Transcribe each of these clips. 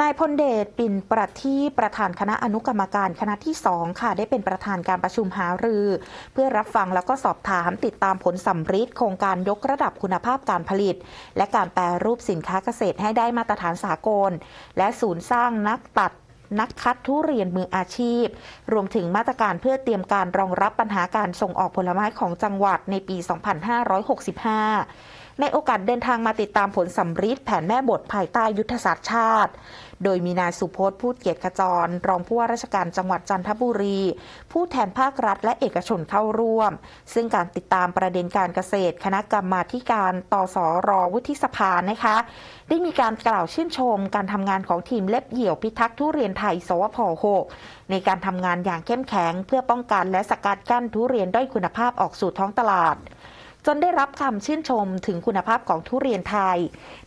นายพลเดชปิ่นประทีปประธานคณะอนุกรรมการคณะที่2ค่ะ ได้เป็นประธานการประชุมหารือ เพื่อรับฟังแล้วก็สอบถามติดตามผลสัมฤทธิ์โครงการยกระดับคุณภาพการผลิต และการแปรรูปสินค้าเกษตรให้ได้มาตรฐานสากล และศูนย์สร้างนักตัดนักคัดทุเรียนมืออาชีพ รวมถึงมาตรการเพื่อเตรียมการรองรับปัญหาการส่งออกผลไม้ของจังหวัดในปี 2565 ในโอกาสเดินทางมาติดตามผลสัมฤทธิ์แผนแม่บทภายใต้ยุทธศาสตร์ชาติ โดยมีนายสุพจน์พูดเกียรติขจร รองผู้ว่าราชการจังหวัดจันทบุรี ผู้แทนภาครัฐและเอกชนเข้าร่วม ซึ่งการติดตามประเด็นการเกษตร คณะกรรมาการตสรวุฒิสภานะคะ ได้มีการกล่าวชื่นชม การทำงานของทีมเล็บเหี่ยวพิทักษ์ทุเรียนไทย สวพ 6 ในการทำงานอย่างเข้มแข็ง เพื่อป้องกันและสกัดกั้นทุเรียนด้อยคุณภาพออกสู่ท้องตลาด จนได้รับคำชื่นชมถึงคุณภาพของทุเรียนไทย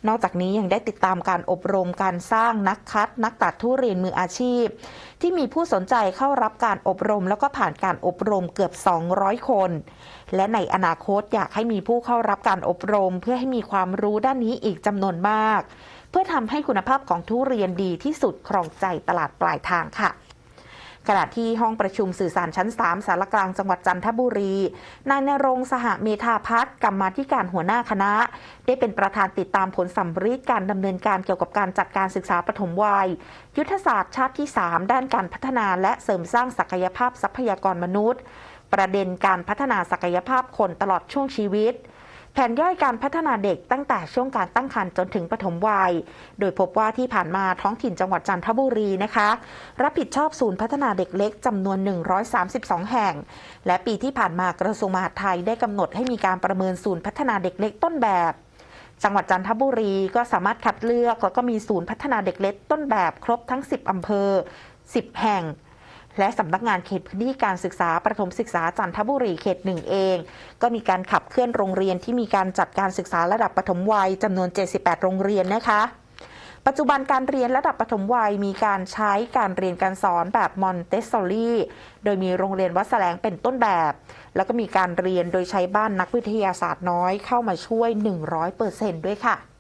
นอกจากนี้ยังได้ติดตามการอบรมการสร้างนักคัด นักตัดทุเรียนมืออาชีพ ที่มีผู้สนใจเข้ารับการอบรม แล้วก็ผ่านการอบรมเกือบ 200 คน และในอนาคตอยากให้มีผู้เข้ารับการอบรม เพื่อให้มีความรู้ด้านนี้อีกจำนวนมาก เพื่อทำให้คุณภาพของทุเรียนดีที่สุดครองใจตลาดปลายทางค่ะ ขณะที่ห้องประชุมสื่อสารชั้น 3 สารกลางจังหวัดจันทบุรี นายนรงสหเมธาพัฒน์กรรมาธิการหัวหน้าคณะ ได้เป็นประธานติดตามผลสัมฤทธิ์การดำเนินการเกี่ยวกับการจัดการศึกษาปฐมวัย ยุทธศาสตร์ชาติที่ 3 ด้านการพัฒนาและเสริมสร้างศักยภาพทรัพยากรมนุษย์ ประเด็นการพัฒนาศักยภาพคนตลอดช่วงชีวิต แผนย่อยการพัฒนาเด็กตั้งแต่ช่วงการตั้งครรภ์จนถึงปฐมวัย โดยพบว่าที่ผ่านมาท้องถิ่นจังหวัดจันทบุรีนะคะ รับผิดชอบศูนย์พัฒนาเด็กเล็กจำนวน 132 แห่ง และปีที่ผ่านมากระทรวงมหาดไทยได้กำหนดให้มีการประเมินศูนย์พัฒนาเด็กเล็กต้นแบบจังหวัดจันทบุรีก็สามารถคัดเลือกแล้วก็มีศูนย์พัฒนาเด็กเล็กต้นแบบครบทั้ง 10 อำเภอ 10 แห่ง และสำนักงานเขตพื้นที่การศึกษาประถมศึกษาจันทบุรีเขตหนึ่งเอง ก็มีการขับเคลื่อนโรงเรียนที่มีการจัดการศึกษาระดับปฐมวัยจำนวน 78 โรงเรียนนะคะปัจจุบันการเรียนระดับปฐมวัยมีการใช้การเรียนการสอนแบบมอนเตสซอรี่ โดยมีโรงเรียนวัดแสลงเป็นต้นแบบ แล้วก็มีการเรียนโดยใช้บ้านนักวิทยาศาสตร์น้อยเข้ามาช่วย 100%ด้วยค่ะ